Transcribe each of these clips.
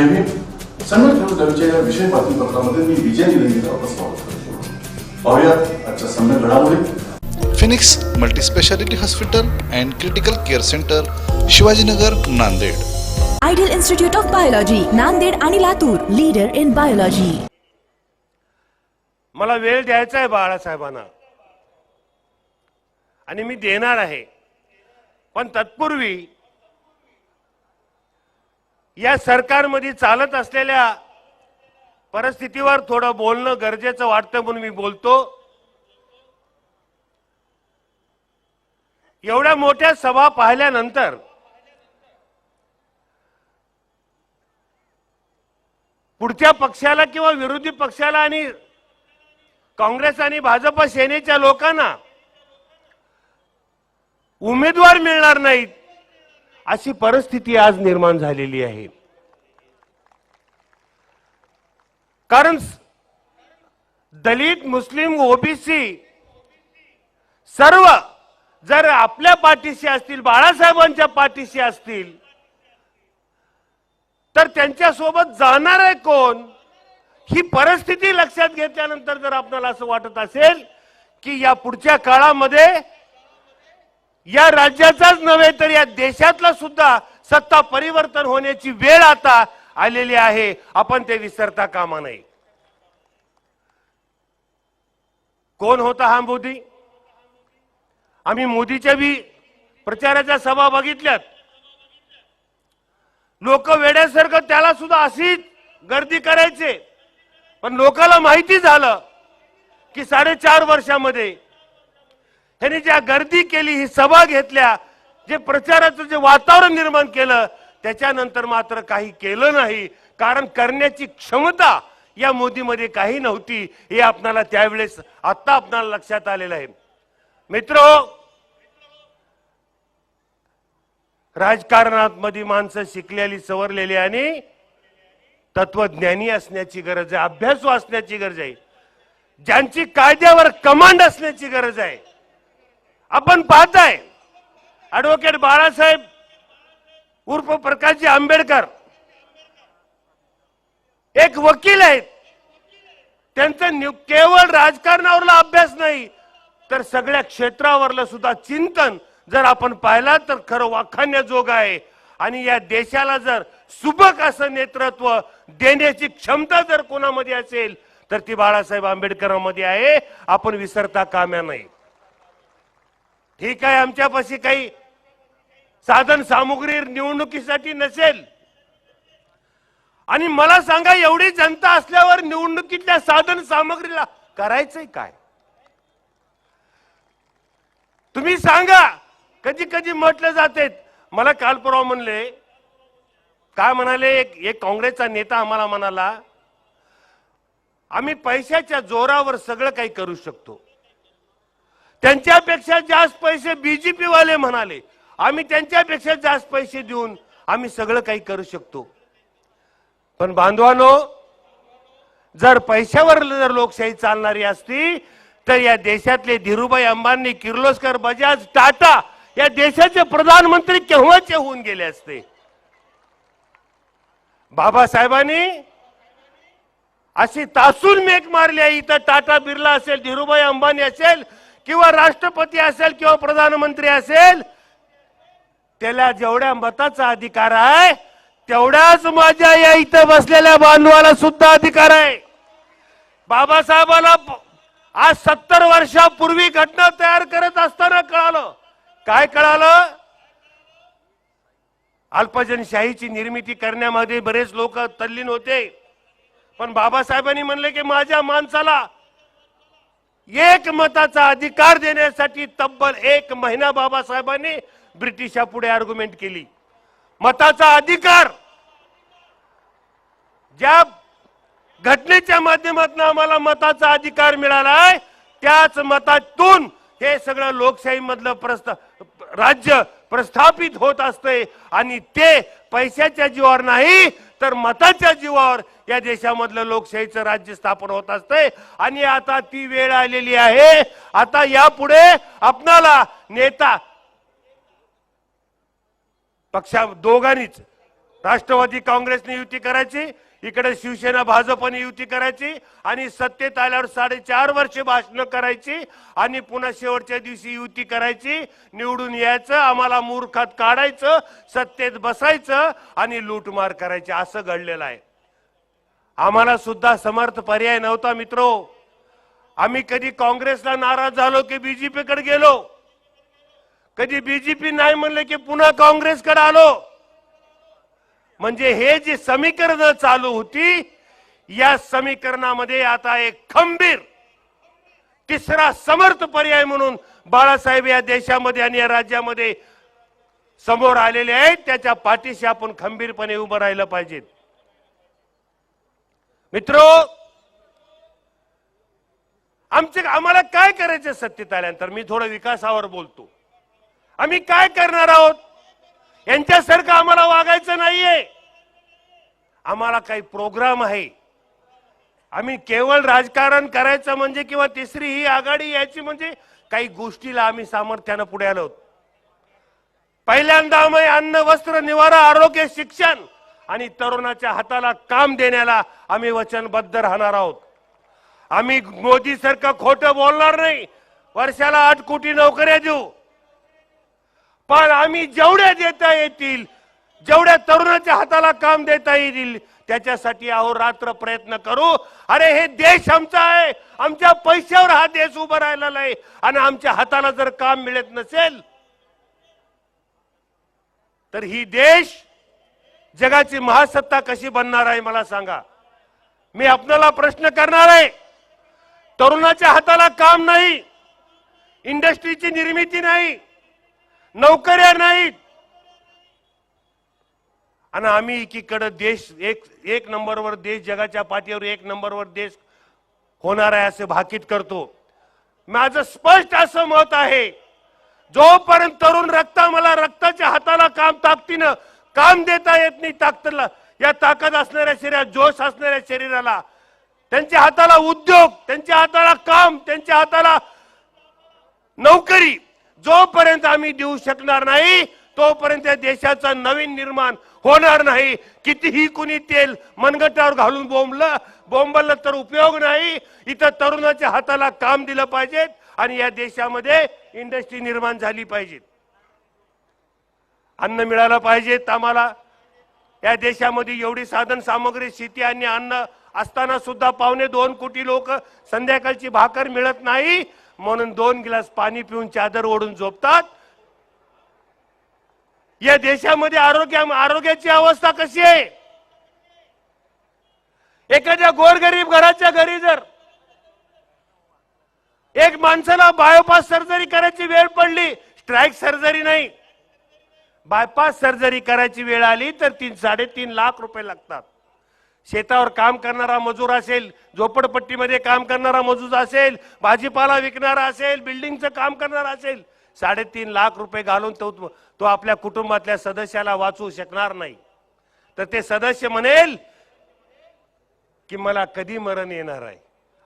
जय भीम सम्यक विरुद्धच्या या विशेष बातमीपत्रामध्ये मी विजय आपलं स्वागत करतो. पाहुयात आजच्या घडामोडी. Phoenix multispeciality hospital and critical care centre Shivajinagar Nanded. Ideal institute of biology Nanded आणि लातूर लीडर इन बायोलॉजी. मला वेळ द्यायचा आहे बाळासाहेबांना. आणि मी देणार आहे. पण तत्पूर्वी या सरकारमध्ये चालत असलेल्या परिस्थितीवर थोडं बोलणं गरजेचं वाटतं म्हणून मी बोलतो. एवढ्या मोठ्या सभा पाहिल्यानंतर पुढच्या पक्षाला किंवा विरोधी पक्षाला आणि काँग्रेस आणि भाजप सेनेच्या लोकांना उमेदवार मिळणार नाहीत. अशी परिस्थिती आज निर्माण झालेली आहे. कारण दलित मुस्लिम ओबीसी सर्व जर आपल्या पाठीशी असतील बाळासाहेबांच्या पाठीशी असतील तर त्यांच्यासोबत जाणार आहे कोण? ही परिस्थिती लक्षात घेतल्यानंतर जर आपल्याला असं वाटत असेल की या पुढच्या काळामध्ये या राज्याचाच नव्हे तर या देशातला सुद्धा सत्ता परिवर्तन होण्याची वेळ आता आलेली आहे. आपण ते विसरता कामा नये. कोण होता हा मोदी? आम्ही मोदीच्या बी प्रचाराच्या सभा बघितल्यात. लोक वेड्यासारखं त्याला सुद्धा अशीच गर्दी करायचे. पण लोकांना माहिती झालं की साडेचार वर्षामध्ये त्यांनी ज्या गर्दी केली ही सभा घेतल्या जे प्रचाराचं जे वातावरण निर्माण केलं त्याच्यानंतर मात्र काही केलं नाही. कारण करण्याची क्षमता या मोदीमध्ये काही नव्हती हे आपणाला त्यावेळेस आता आपणाला लक्षात आलेलं आहे. मित्र राजकारणात मध्ये माणसं शिकलेली सवरलेली आणि तत्वज्ञानी असण्याची गरज आहे अभ्यासू असण्याची गरज आहे. ज्यांची कायद्यावर कमांड असण्याची गरज आहे आपण पाहताय ऍडव्होकेट बाळासाहेब उर्फ प्रकाशजी आंबेडकर एक वकील आहेत. त्यांचं केवळ राजकारणावरला अभ्यास नाही तर सगळ्या क्षेत्रावरलं सुद्धा चिंतन जर आपण पाहिला तर खरं वाखाण्याजोग आहे. आणि या देशाला जर सुबक असं नेतृत्व देण्याची क्षमता जर कोणामध्ये असेल तर ती बाळासाहेब आंबेडकरांमध्ये आहे. आपण विसरता काम्या नाही ठीक आहे आमच्यापाशी काही साधन सामुग्री निवडणुकीसाठी नसेल. आणि मला सांगा एवढी जनता असल्यावर निवडणुकीतल्या साधन सामग्रीला करायचंय काय? तुम्ही सांगा कधी कधी म्हटलं जाते मला काल परवा म्हणले काय म्हणाले एक एक काँग्रेसचा नेता आम्हाला म्हणाला आम्ही पैशाच्या जोरावर सगळं काही करू शकतो. त्यांच्यापेक्षा जास्त पैसे बीजेपी वाले म्हणाले आम्ही त्यांच्यापेक्षा जास्त पैसे देऊन आम्ही सगळं काही करू शकतो. पण बांधवानो जर पैशावर जर लोकशाही चालणारी असती तर या देशातले धीरूभाई अंबानी किर्लोस्कर बजाज टाटा या देशाचे प्रधानमंत्री केव्हाचे होऊन गेले असते? बाबासाहेबांनी अशी तासून मेक मारली आहे इथं टाटा बिर्ला असेल धीरूभाई अंबानी असेल किंवा राष्ट्रपती असेल किंवा प्रधानमंत्री असेल त्याला जेवढ्या मताचा अधिकार आहे तेवढ्याच माझ्या या इथं बसलेल्या बांधवाला सुद्धा अधिकार आहे. बाबासाहेबांना आज सत्तर वर्षापूर्वी घटना तयार करत असताना कळालं. काय कळालं? अल्पजनशाहीची निर्मिती करण्यामध्ये बरेच लोक तल्लीन होते. पण बाबासाहेबांनी म्हणले की माझ्या माणसाला एक मताचा अधिकार देण्यासाठी तब्बल एक महिना बाबासाहेबांनी ब्रिटिशा पुढे आर्ग्युमेंट केली. मताचा अधिकार ज्या घटनेच्या माध्यमातून आम्हाला मताचा अधिकार मिळालाय त्याच मतातून हे सगळं लोकशाही मधलं प्रस्ता राज्य प्रस्थापित होत असते आणि ते पैशाच्या जीवावर नाही तर मताच्या जीवावर या देशामधलं लोकशाहीचं राज्य स्थापन होत असते आणि आता ती वेळ आलेली आहे. आता यापुढे आपणाला नेता पक्षा दोघांनीच राष्ट्रवादी काँग्रेसने युती करायची इकडे शिवसेना भाजपने युती करायची आणि सत्तेत आल्यावर साडेचार वर्ष भाषण करायची आणि पुन्हा शेवटच्या दिवशी युती करायची निवडून यायचं आम्हाला मूर्खात काढायचं सत्तेत बसायचं आणि लूटमार करायची. असं घडलेलं आहे. आम्हाला सुद्धा समर्थ पर्याय नव्हता मित्रो. आम्ही कधी काँग्रेसला नाराज झालो की बीजेपीकडे गेलो? कधी बीजेपी नाही म्हणले की पुन्हा काँग्रेसकडे आलो? म्हणजे हे जी समीकरण चालू होती या समीकरणामध्ये आता एक खंबीर तिसरा समर्थ पर्याय म्हणून बाळासाहेब या देशामध्ये आणि या राज्यामध्ये समोर आलेले आहेत. त्याच्या पाठीशी आपण खंबीरपणे उभं राहिलं पाहिजे मित्र आमचे आम्हाला काय करायचं सत्तेत आल्यानंतर? मी थोडं विकासावर बोलतो. आम्ही काय करणार आहोत? यांच्यासारखं आम्हाला वागायचं नाहीये. आम्हाला काही प्रोग्राम आहे. आम्ही केवळ राजकारण करायचं म्हणजे किंवा तिसरी ही आघाडी यायची म्हणजे काही गोष्टीला आम्ही सामर्थ्यानं पुढे आलो. पहिल्यांदा आम्ही अन्न वस्त्र निवारा आरोग्य शिक्षण आणि तरुणाच्या हाताला काम देण्याला आम्ही वचनबद्ध राहणार आहोत. आम्ही मोदी सारखं खोटं बोलणार नाही. वर्षाला आठ कोटी नोकऱ्या देऊ. पण आम्ही जेवढ्या देता येतील जेवढ्या तरुणाच्या हाताला काम देता येईल त्याच्यासाठी अहोरात्र प्रयत्न करू. अरे हे देश आमचा आहे. आमच्या पैशावर हा देश उभा राहिलेला आहे आणि आमच्या हाताला जर काम मिळत नसेल तर ही देश जगाची महासत्ता कशी बनणार आहे मला सांगा. मी आपल्याला प्रश्न करणार आहे. तरुणाच्या हाताला काम नाही इंडस्ट्रीची निर्मिती नाही नोकऱ्या नाहीत. आणि आम्ही एकीकडे देश एक एक नंबरवर देश जगाच्या पाठीवर एक नंबरवर देश होणार आहे असे भाकीत करतो. माझं स्पष्ट असं मत आहे जोपर्यंत तरुण रक्ता मला रक्ताच्या हाताला काम ताकदीनं काम देता येत नाही ताकदला या ताकद असणाऱ्या शरीरात जोश असणाऱ्या शरीराला त्यांच्या हाताला उद्योग त्यांच्या हाताला काम त्यांच्या हाताला नोकरी जोपर्यंत आम्ही देऊ शकणार नाही तोपर्यंत या देशाचं नवीन निर्माण होणार नाही. कितीही कुणी तेल मनगटावर घालून बोंबलं बोंबलं तर उपयोग नाही. इथं तरुणाच्या हाताला काम दिलं पाहिजे आणि या देशामध्ये इंडस्ट्री निर्माण झाली पाहिजे. अन्न मिळालं पाहिजेत आम्हाला. या देशामध्ये एवढी साधन सामग्री शेती आणि अन्न असताना सुद्धा पावणे दोन कोटी लोक संध्याकाळची भाकर मिळत नाही. म्हणून दोन गिलास पाणी पिऊन चादर ओढून झोपतात. या देशामध्ये आरोग्य आरोग्याची अवस्था कशी आहे? एखाद्या गोरगरीब घराच्या घरी जर एक माणसाला बायोपास सर्जरी करायची वेळ पडली स्ट्राईक सर्जरी नाही. बायपास सर्जरी करायची वेळ आली तर तीन साडेतीन लाख रुपये लागतात. शेतावर काम करणारा मजूर असेल झोपडपट्टीमध्ये काम करणारा मजूर असेल भाजीपाला विकणारा असेल बिल्डिंगचं काम करणारा असेल साडेतीन लाख रुपये घालून तो तो आपल्या कुटुंबातल्या सदस्याला वाचवू शकणार नाही. तर ते सदस्य म्हणेल की मला कधी मरण येणार आहे.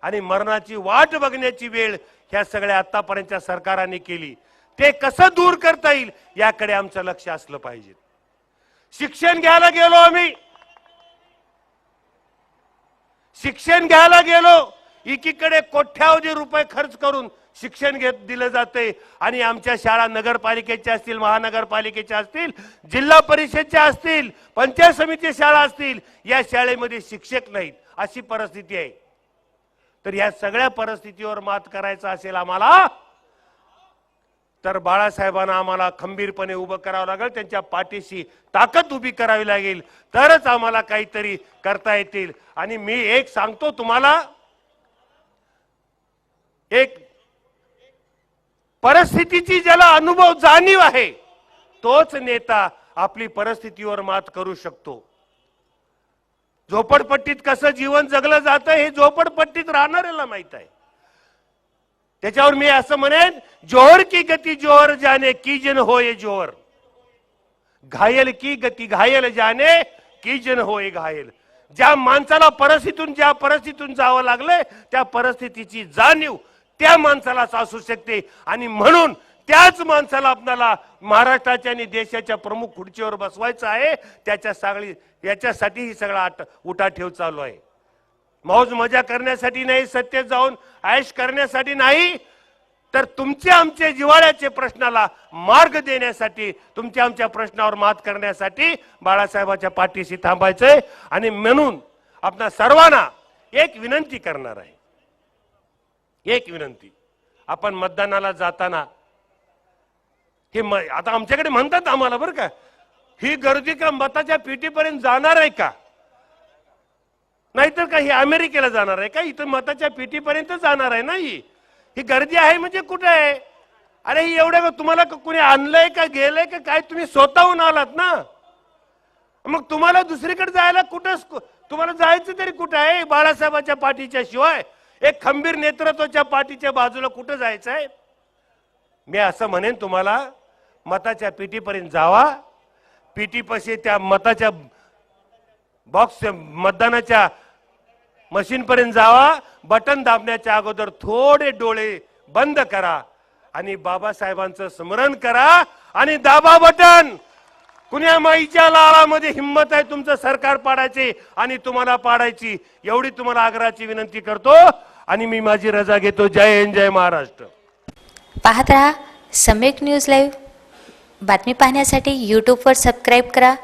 आणि मरणाची वाट बघण्याची वेळ ह्या सगळ्या आतापर्यंतच्या सरकारांनी केली. ते कसं दूर करता येईल याकडे आमचं लक्ष असलं पाहिजे. शिक्षण घ्यायला गेलो आम्ही. शिक्षण घ्यायला गेलो एकीकडे कोट्यावधी रुपये खर्च करून शिक्षण घेत दिलं जाते. आणि आमच्या शाळा नगरपालिकेच्या असतील महानगरपालिकेच्या असतील जिल्हा परिषदच्या असतील पंचायत समिती शाळा असतील या शाळेमध्ये शिक्षक नाहीत अशी परिस्थिती आहे. तर या सगळ्या परिस्थितीवर मात करायचं असेल आम्हाला तर बाळासाहेबांना आम्हाला खंबीरपणे उभं करावं लागेल त्यांच्या पाठीशी ताकद उभी करावी लागेल. तरच आम्हाला काहीतरी करता येतील. आणि मी एक सांगतो तुम्हाला एक परिस्थितीची ज्याला अनुभव जाणीव आहे तोच नेता आपली परिस्थितीवर मात करू शकतो. झोपडपट्टीत कसं जीवन जगलं जातं हे झोपडपट्टीत राहणाऱ्याला माहीत आहे. त्याच्यावर मी असं म्हणेन जोहर की गती जोहर जाने की जन होय जोहर घायल की गती घायल जाने की जन होय घायल. ज्या माणसाला परिस्थितीतून ज्या परिस्थितीतून जावं लागलंय त्या परिस्थितीची जाणीव त्या माणसालाच असू शकते. आणि म्हणून त्याच माणसाला आपल्याला महाराष्ट्राच्या आणि देशाच्या प्रमुख खुर्चीवर बसवायचं आहे. त्याच्या सगळी याच्यासाठी ही सगळा आट उठाठेव चालू आहे. मौज मजा करण्यासाठी नाही सत्तेत जाऊन आयश करण्यासाठी नाही तर तुमचे आमचे जिव्हाळ्याचे प्रश्नाला मार्ग देण्यासाठी तुमच्या आमच्या प्रश्नावर मात करण्यासाठी बाळासाहेबाच्या पाठीशी थांबायचंय आणि म्हणून आपणा सर्वांना एक विनंती करणार आहे. एक विनंती. आपण मतदानाला जाताना हे आता आमच्याकडे म्हणतात आम्हाला बरं का ही गर्दी का मताच्या पेटीपर्यंत जाणार आहे का? नाहीतर का ही अमेरिकेला जाणार आहे? का इथं मताच्या पेटीपर्यंत जाणार आहे ना ही? ही गर्दी आहे म्हणजे कुठे आहे? अरे ही एवढ्या तुम्हाला कोणी कुणी आणलंय का गेलंय का काय तुम्ही स्वतःहून आलात ना? मग तुम्हाला दुसरीकडे जायला कुठं तुम्हाला जायचं तरी कुठं आहे? बाळासाहेबाच्या पाठीच्या शिवाय एक खंबीर नेतृत्वाच्या पाठीच्या बाजूला कुठं जायचं आहे? मी असं म्हणेन तुम्हाला मताच्या पेटीपर्यंत जावा. पेटीपाशी त्या मताच्या बॉक्स मतदानाच्या मशीनपर्यंत जावा बटन दाबण्याच्या अगोदर थोडे डोळे बंद करा आणि बाबासाहेबांचं स्मरण करा आणि दाबा बटन. कुण्या माईच्या लाळामध्ये हिंमत आहे तुमचं सरकार पाडायचे आणि तुम्हाला पाडायची एवढी तुम्हाला आग्रहाची विनंती करतो आणि मी माझी रजा घेतो. जय हिंद जय महाराष्ट्र. पाहत राहा सम्यक न्यूज लाईव्ह. बातमी पाहण्यासाठी यूट्यूबवर सबस्क्राईब करा.